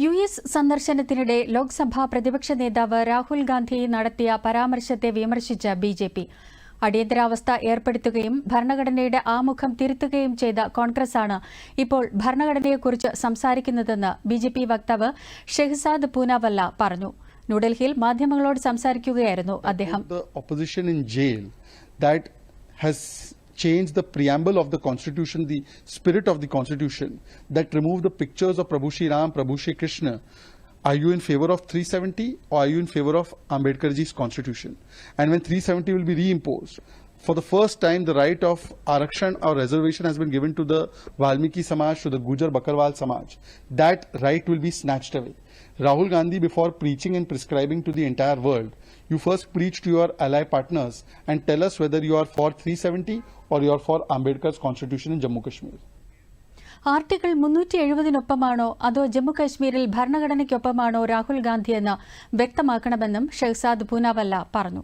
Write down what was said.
U S സന്ദർശനത്തിനിടെ ലോക്സഭാ പ്രതിപക്ഷ നേതാവ് രാഹുൽ ഗാന്ധി നടത്തിയ പരാമർശത്തെ വിമർശിച്ച ബി ജെ പി. അടിയന്തരാവസ്ഥ ഏർപ്പെടുത്തുകയും ഭരണഘടനയുടെ ആമുഖം തിരുത്തുകയും ചെയ്ത കോൺഗ്രസാണ് ഇപ്പോൾ ഭരണഘടനയെക്കുറിച്ച് സംസാരിക്കുന്നതെന്ന് ബി ജെ പി വക്താവ് ഷെഹ്സാദ് പൂനാവല്ല പറഞ്ഞു. ന്യൂഡൽഹിയിൽ മാധ്യമങ്ങളോട് സംസാരിക്കുകയായിരുന്നു അദ്ദേഹം. Changed the preamble of the constitution, the spirit of the constitution, that remove the pictures of Prabhu Shri Ram, Prabhu Shri Krishna. Are you in favor of 370 or are you in favor of Ambedkarji's constitution? And when 370 will be reimposed, for the first time, the right of Arakshan or reservation has been given to the Valmiki Samaj, to the Gujar Bakarwal Samaj. That right will be snatched away. Rahul Gandhi, before preaching and prescribing to the entire world, you first preach to your ally partners and tell us whether you are for 370 or you are for Ambedkar's constitution in Jammu Kashmir. Article മുന്നൂറ്റി എഴുപതിനൊപ്പമാണോ അതോ ജമ്മുകശ്മീരിൽ ഭരണഘടനയ്ക്കൊപ്പമാണോ രാഹുൽ ഗാന്ധിയെന്ന് വ്യക്തമാക്കണമെന്നും ഷെഹ്സാദ് പൂനാവല്ല പറഞ്ഞു